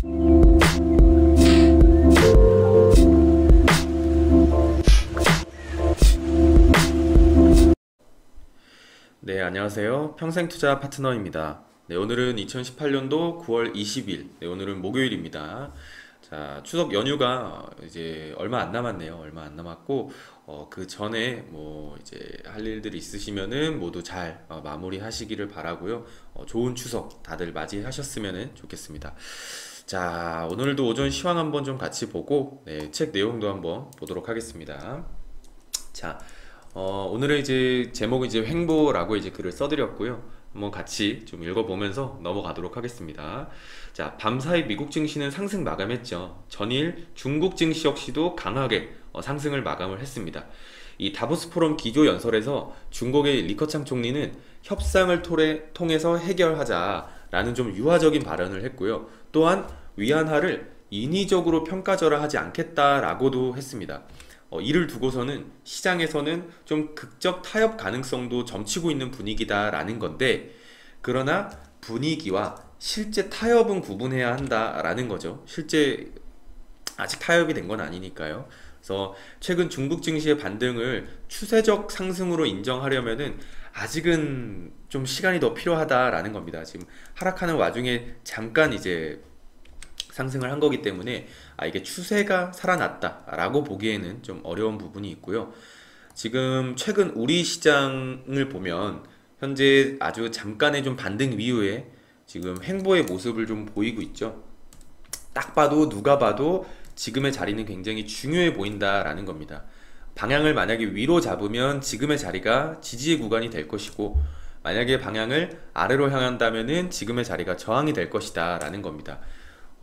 네, 안녕하세요. 평생투자 파트너입니다. 네, 오늘은 2018년도 9월 20일. 네, 오늘은 목요일입니다. 자, 추석 연휴가 이제 얼마 안 남았네요. 얼마 안 남았고, 어, 그 전에 뭐 이제 할 일들이 있으시면은 모두 잘 어, 마무리 하시기를 바라고요. 어, 좋은 추석 다들 맞이하셨으면 좋겠습니다. 자, 오늘도 오전 시황 한번 좀 같이 보고, 네, 책 내용도 한번 보도록 하겠습니다. 자, 어, 오늘은 이제 제목은 이제 횡보라고 이제 글을 써드렸고요. 한번 같이 좀 읽어보면서 넘어가도록 하겠습니다. 자, 밤사이 미국 증시는 상승 마감했죠. 전일 중국 증시 역시도 강하게 어, 상승을 마감을 했습니다. 이 다보스 포럼 기조 연설에서 중국의 리커창 총리는 협상을 토래, 통해서 해결하자라는 좀 유화적인 발언을 했고요. 또한 위안화를 인위적으로 평가절하하지 않겠다라고도 했습니다. 어, 이를 두고서는 시장에서는 좀 극적 타협 가능성도 점치고 있는 분위기다라는 건데 그러나 분위기와 실제 타협은 구분해야 한다라는 거죠. 실제 아직 타협이 된 건 아니니까요. 그래서 최근 중국 증시의 반등을 추세적 상승으로 인정하려면은 아직은 좀 시간이 더 필요하다라는 겁니다. 지금 하락하는 와중에 잠깐 이제 상승을 한 거기 때문에 아 이게 추세가 살아났다라고 보기에는 좀 어려운 부분이 있고요. 지금 최근 우리 시장을 보면 현재 아주 잠깐의 좀 반등 이후에 지금 횡보의 모습을 좀 보이고 있죠. 딱 봐도 누가 봐도 지금의 자리는 굉장히 중요해 보인다라는 겁니다. 방향을 만약에 위로 잡으면 지금의 자리가 지지의 구간이 될 것이고 만약에 방향을 아래로 향한다면은 지금의 자리가 저항이 될 것이다 라는 겁니다.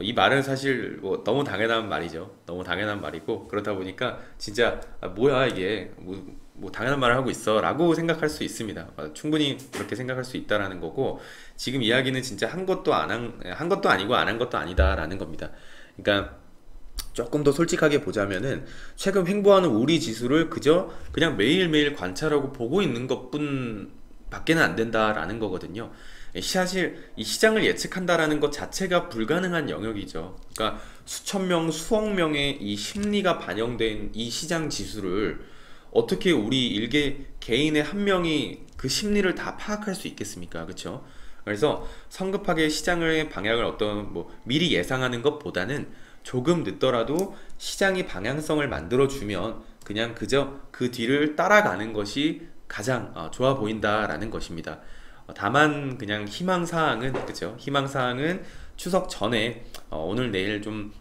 이 말은 사실 뭐 너무 당연한 말이죠. 너무 당연한 말이고 그렇다 보니까 진짜 아, 뭐야 이게 뭐, 뭐, 당연한 말을 하고 있어라고 생각할 수 있습니다. 아, 충분히 그렇게 생각할 수 있다라는 거고 지금 이야기는 진짜 한 것도 안한 한 것도 아니고 안 한 것도 아니다라는 겁니다. 그러니까 조금 더 솔직하게 보자면은 최근 횡보하는 우리 지수를 그저 그냥 매일매일 관찰하고 보고 있는 것뿐 밖에는 안 된다라는 거거든요. 예, 사실 이 시장을 예측한다라는 것 자체가 불가능한 영역이죠. 그러니까 수천 명, 수억 명의 이 심리가 반영된 이 시장 지수를 어떻게 우리 일개 개인의 한 명이 그 심리를 다 파악할 수 있겠습니까? 그렇죠? 그래서 성급하게 시장의 방향을 어떤 뭐 미리 예상하는 것보다는 조금 늦더라도 시장이 방향성을 만들어 주면 그냥 그저 그 뒤를 따라가는 것이 가장 어, 좋아 보인다라는 것입니다. 어, 다만 그냥 희망 사항은 그죠? 희망 사항은 추석 전에 어, 오늘 내일 좀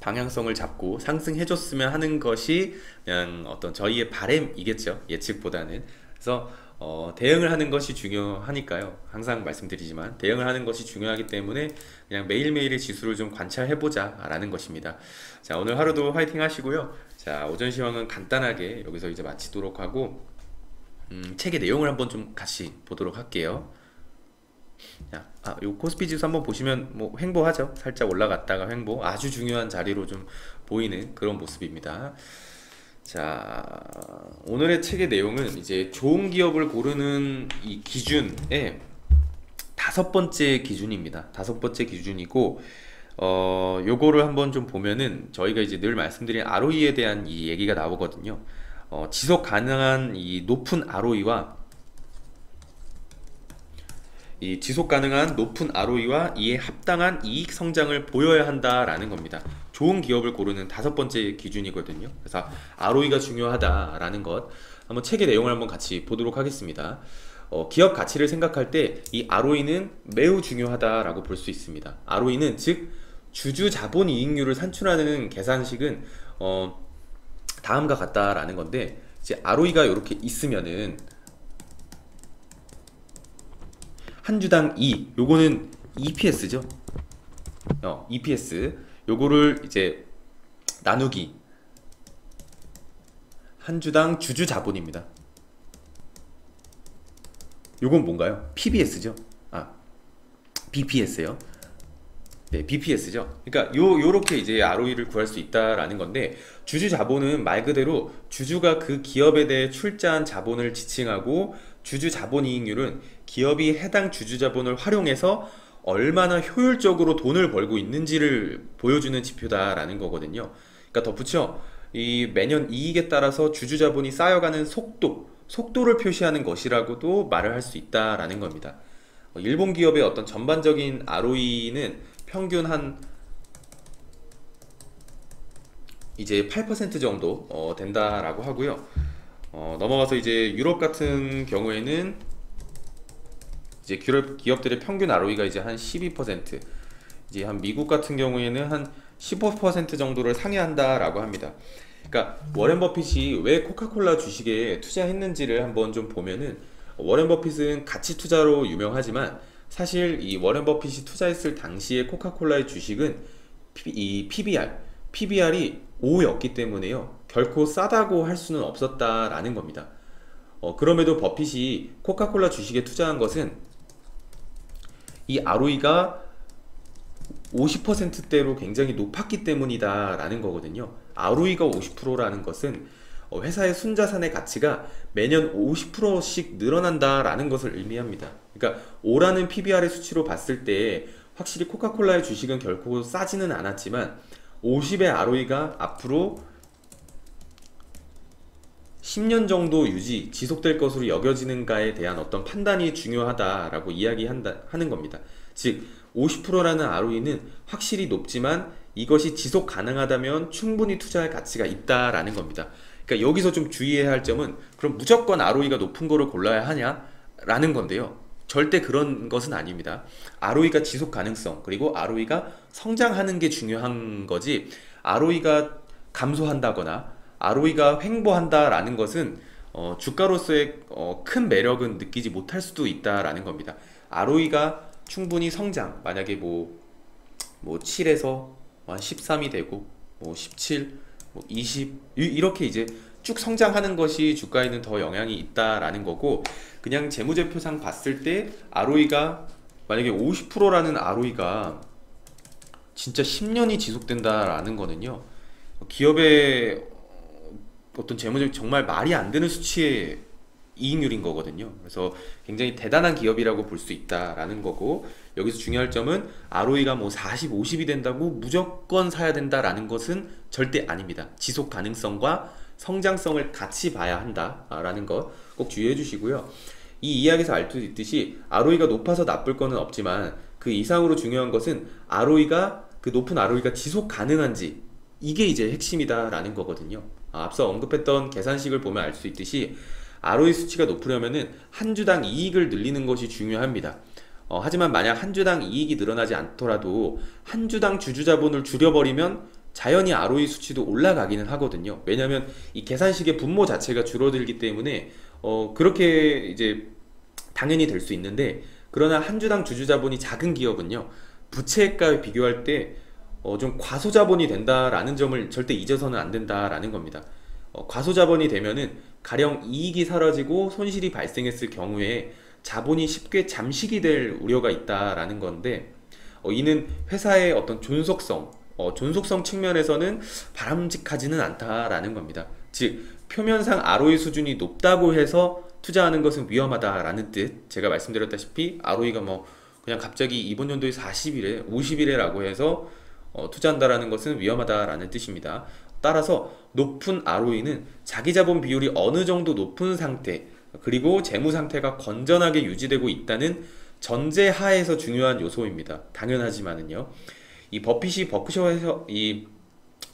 방향성을 잡고 상승해줬으면 하는 것이 그냥 어떤 저희의 바램이겠죠 예측보다는. 그래서 어, 대응을 하는 것이 중요하니까요. 항상 말씀드리지만 대응을 하는 것이 중요하기 때문에 그냥 매일매일의 지수를 좀 관찰해보자 라는 것입니다. 자 오늘 하루도 화이팅 하시고요. 자 오전 시황은 간단하게 여기서 이제 마치도록 하고 음, 책의 내용을 한번 좀 같이 보도록 할게요. 자, 아, 요 코스피 지수 한번 보시면 뭐 횡보하죠. 살짝 올라갔다가 횡보. 아주 중요한 자리로 좀 보이는 그런 모습입니다. 자, 오늘의 책의 내용은 이제 좋은 기업을 고르는 이 기준의 다섯 번째 기준입니다. 다섯 번째 기준이고 어, 요거를 한번 좀 보면은 저희가 이제 늘 말씀드린 ROE에 대한 이 얘기가 나오거든요. 어, 지속 가능한 이 높은 ROE와 이 지속 가능한 높은 ROE와 이에 합당한 이익 성장을 보여야 한다라는 겁니다. 좋은 기업을 고르는 다섯 번째 기준이거든요. 그래서 ROE가 중요하다라는 것 한번 책의 내용을 한번 같이 보도록 하겠습니다. 어, 기업 가치를 생각할 때 이 ROE는 매우 중요하다라고 볼 수 있습니다. ROE는 즉 주주 자본 이익률을 산출하는 계산식은 어, 다음과 같다라는 건데 이제 ROE가 이렇게 있으면은 한 주당 2 요거는 EPS죠. 어, EPS 요거를 이제 나누기 한 주당 주주 자본입니다. 요건 뭔가요? PBS죠. 아, BPS요. 네, BPS죠. 그러니까 요 요렇게 이제 ROE를 구할 수 있다라는 건데 주주 자본은 말 그대로 주주가 그 기업에 대해 출자한 자본을 지칭하고 주주 자본 이익률은 기업이 해당 주주 자본을 활용해서 얼마나 효율적으로 돈을 벌고 있는지를 보여주는 지표다라는 거거든요. 그러니까 덧붙여 이 매년 이익에 따라서 주주 자본이 쌓여가는 속도, 속도를 표시하는 것이라고도 말을 할 수 있다라는 겁니다. 어, 일본 기업의 어떤 전반적인 ROE는 평균 한 이제 8% 정도 어, 된다라고 하고요. 어, 넘어가서 이제 유럽 같은 경우에는 이제 기업, 기업들의 평균 ROE가 이제 한 12%, 이제 한 미국 같은 경우에는 한 15% 정도를 상회한다라고 합니다. 그러니까 워렌 버핏이 왜 코카콜라 주식에 투자했는지를 한번 좀 보면은 워렌 버핏은 가치 투자로 유명하지만 사실 이 워렌 버핏이 투자했을 당시에 코카콜라의 주식은 이 PBR, PBR이 5였기 때문에요. 결코 싸다고 할 수는 없었다라는 겁니다. 어, 그럼에도 버핏이 코카콜라 주식에 투자한 것은 이 ROE가 50%대로 굉장히 높았기 때문이다 라는 거거든요. ROE가 50%라는 것은 어, 회사의 순자산의 가치가 매년 50%씩 늘어난다 라는 것을 의미합니다. 그러니까 5라는 PBR의 수치로 봤을 때 확실히 코카콜라의 주식은 결코 싸지는 않았지만 50의 ROE가 앞으로 10년 정도 유지, 지속될 것으로 여겨지는가에 대한 어떤 판단이 중요하다라고 이야기한다, 하는 겁니다. 즉, 50%라는 ROE는 확실히 높지만 이것이 지속 가능하다면 충분히 투자할 가치가 있다라는 겁니다. 그러니까 여기서 좀 주의해야 할 점은 그럼 무조건 ROE가 높은 거를 골라야 하냐라는 건데요. 절대 그런 것은 아닙니다. ROE가 지속 가능성 그리고 ROE가 성장하는 게 중요한 거지 ROE가 감소한다거나 ROE가 횡보한다라는 것은 어, 주가로서의 어, 큰 매력은 느끼지 못할 수도 있다라는 겁니다. ROE가 충분히 성장 만약에 뭐, 뭐 7에서 한 13이 되고 뭐 17, 뭐 20 이렇게 이제 쭉 성장하는 것이 주가에는 더 영향이 있다라는 거고 그냥 재무제표상 봤을 때 ROE가 만약에 50%라는 ROE가 진짜 10년이 지속된다라는 거는요 기업의 어떤 재무적 정말 말이 안 되는 수치의 이익률인 거거든요. 그래서 굉장히 대단한 기업이라고 볼 수 있다라는 거고 여기서 중요할 점은 ROE가 뭐 40, 50이 된다고 무조건 사야 된다라는 것은 절대 아닙니다. 지속 가능성과 성장성을 같이 봐야 한다라는 것 꼭 주의해 주시고요. 이 이야기에서 알 수 있듯이 ROE가 높아서 나쁠 거는 없지만 그 이상으로 중요한 것은 ROE가 그 높은 ROE가 지속 가능한지 이게 이제 핵심이다라는 거거든요. 아, 앞서 언급했던 계산식을 보면 알 수 있듯이 ROE 수치가 높으려면은 한 주당 이익을 늘리는 것이 중요합니다. 어, 하지만 만약 한 주당 이익이 늘어나지 않더라도 한 주당 주주자본을 줄여버리면 자연히 ROE 수치도 올라가기는 하거든요. 왜냐하면 이 계산식의 분모 자체가 줄어들기 때문에 어, 그렇게 이제 당연히 될 수 있는데 그러나 한 주당 주주자본이 작은 기업은요 부채가에 비교할 때 어, 좀 과소자본이 된다라는 점을 절대 잊어서는 안 된다라는 겁니다. 어, 과소자본이 되면은 가령 이익이 사라지고 손실이 발생했을 경우에 자본이 쉽게 잠식이 될 우려가 있다라는 건데 어, 이는 회사의 어떤 존속성, 어, 존속성 측면에서는 바람직하지는 않다라는 겁니다. 즉 표면상 ROE 수준이 높다고 해서 투자하는 것은 위험하다라는 뜻. 제가 말씀드렸다시피 ROE가 뭐 그냥 갑자기 이번 연도에 40일에 50일에라고 해서 어, 투자한다라는 것은 위험하다라는 뜻입니다. 따라서 높은 ROE는 자기 자본 비율이 어느 정도 높은 상태 그리고 재무 상태가 건전하게 유지되고 있다는 전제 하에서 중요한 요소입니다. 당연하지만은요. 이 버핏이 버크셔에서 이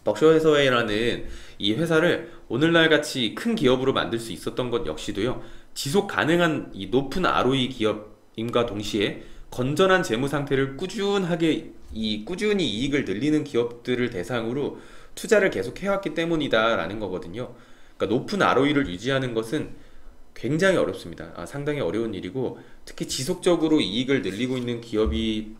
벅셔 해서웨이라는 이 회사를 오늘날 같이 큰 기업으로 만들 수 있었던 것 역시도요. 지속 가능한 이 높은 ROE 기업임과 동시에 건전한 재무 상태를 꾸준하게 이 꾸준히 이익을 늘리는 기업들을 대상으로 투자를 계속 해왔기 때문이다라는 거거든요. 그러니까 높은 ROE를 유지하는 것은 굉장히 어렵습니다. 아, 상당히 어려운 일이고 특히 지속적으로 이익을 늘리고 있는 기업이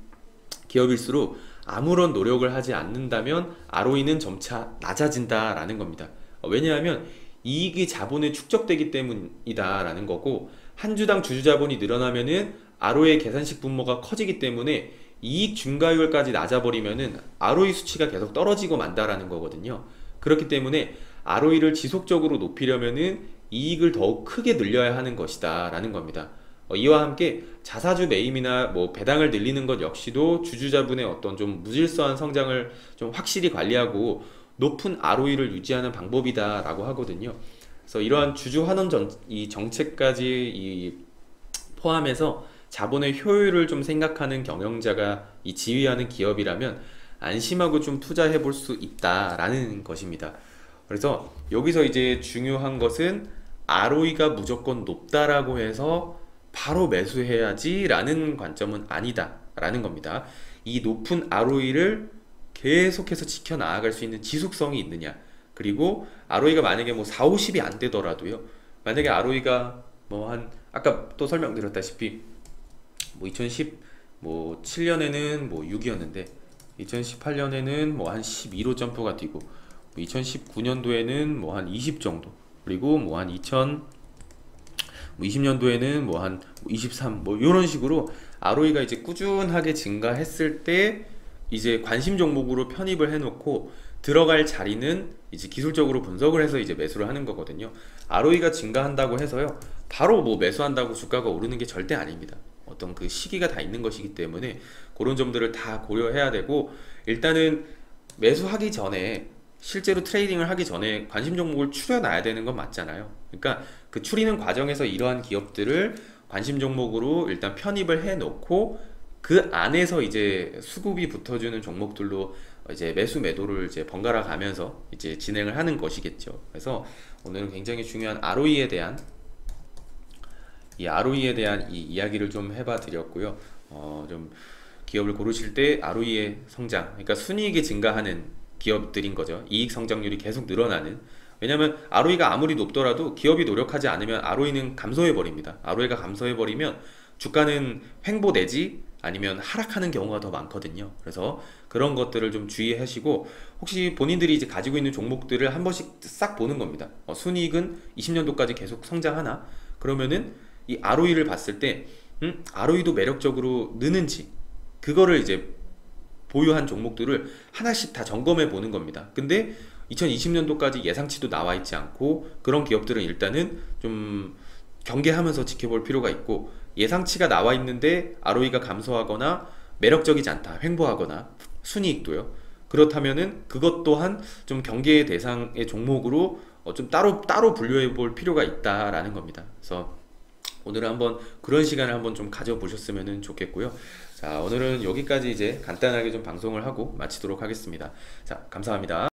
기업일수록 아무런 노력을 하지 않는다면 ROE는 점차 낮아진다라는 겁니다. 어, 왜냐하면 이익이 자본에 축적되기 때문이다라는 거고 한 주당 주주 자본이 늘어나면은 ROE 계산식 분모가 커지기 때문에 이익 증가율까지 낮아버리면은 ROE 수치가 계속 떨어지고 만다라는 거거든요. 그렇기 때문에 ROE를 지속적으로 높이려면은 이익을 더욱 크게 늘려야 하는 것이다 라는 겁니다. 어, 이와 함께 자사주 매입이나 뭐 배당을 늘리는 것 역시도 주주자분의 어떤 좀 무질서한 성장을 좀 확실히 관리하고 높은 ROE를 유지하는 방법이다라고 하거든요. 그래서 이러한 주주 환원 정, 이 정책까지 이 포함해서 자본의 효율을 좀 생각하는 경영자가 이 지휘하는 기업이라면 안심하고 좀 투자해 볼 수 있다라는 것입니다. 그래서 여기서 이제 중요한 것은 ROE가 무조건 높다라고 해서 바로 매수해야지라는 관점은 아니다라는 겁니다. 이 높은 ROE를 계속해서 지켜 나아갈 수 있는 지속성이 있느냐. 그리고 ROE가 만약에 뭐 4, 50이 안 되더라도요. 만약에 ROE가 뭐 한 아까 또 설명드렸다시피 뭐 2010, 뭐 7년에는 뭐 6이었는데 2018년에는 뭐 한 12로 점프가 뛰고 2019년도에는 뭐 한 20 정도 그리고 뭐 한 2000, 뭐 20년도에는 뭐 한 23, 뭐 이런 식으로 ROE가 이제 꾸준하게 증가했을 때 이제 관심 종목으로 편입을 해놓고 들어갈 자리는 이제 기술적으로 분석을 해서 이제 매수를 하는 거거든요. ROE가 증가한다고 해서요. 바로 뭐 매수한다고 주가가 오르는 게 절대 아닙니다. 어떤 그 시기가 다 있는 것이기 때문에 그런 점들을 다 고려해야 되고 일단은 매수하기 전에 실제로 트레이딩을 하기 전에 관심 종목을 추려놔야 되는 건 맞잖아요. 그러니까 그 추리는 과정에서 이러한 기업들을 관심 종목으로 일단 편입을 해 놓고 그 안에서 이제 수급이 붙어주는 종목들로 이제 매수 매도를 이제 번갈아 가면서 이제 진행을 하는 것이겠죠. 그래서 오늘은 굉장히 중요한 ROE에 대한 이 ROE에 대한 이 이야기를 좀 해봐 드렸고요. 어, 좀 기업을 고르실 때 ROE의 성장, 그러니까 순이익이 증가하는 기업들인 거죠. 이익 성장률이 계속 늘어나는. 왜냐하면 ROE가 아무리 높더라도 기업이 노력하지 않으면 ROE는 감소해 버립니다. ROE가 감소해 버리면 주가는 횡보 내지 아니면 하락하는 경우가 더 많거든요. 그래서 그런 것들을 좀 주의하시고 혹시 본인들이 이제 가지고 있는 종목들을 한 번씩 싹 보는 겁니다. 어, 순이익은 20년도까지 계속 성장하나? 그러면은 이 ROE를 봤을 때 음, ROE도 매력적으로 느는지 그거를 이제 보유한 종목들을 하나씩 다 점검해 보는 겁니다. 근데 2020년도까지 예상치도 나와 있지 않고 그런 기업들은 일단은 좀 경계하면서 지켜볼 필요가 있고 예상치가 나와 있는데 ROE가 감소하거나 매력적이지 않다, 횡보하거나 순이익도요. 그렇다면은 그것 또한 좀 경계 대상의 종목으로 어, 좀 따로 따로 분류해 볼 필요가 있다라는 겁니다. 그래서 오늘은 한번 그런 시간을 한번 좀 가져보셨으면 좋겠고요. 자, 오늘은 여기까지 이제 간단하게 좀 방송을 하고 마치도록 하겠습니다. 자, 감사합니다.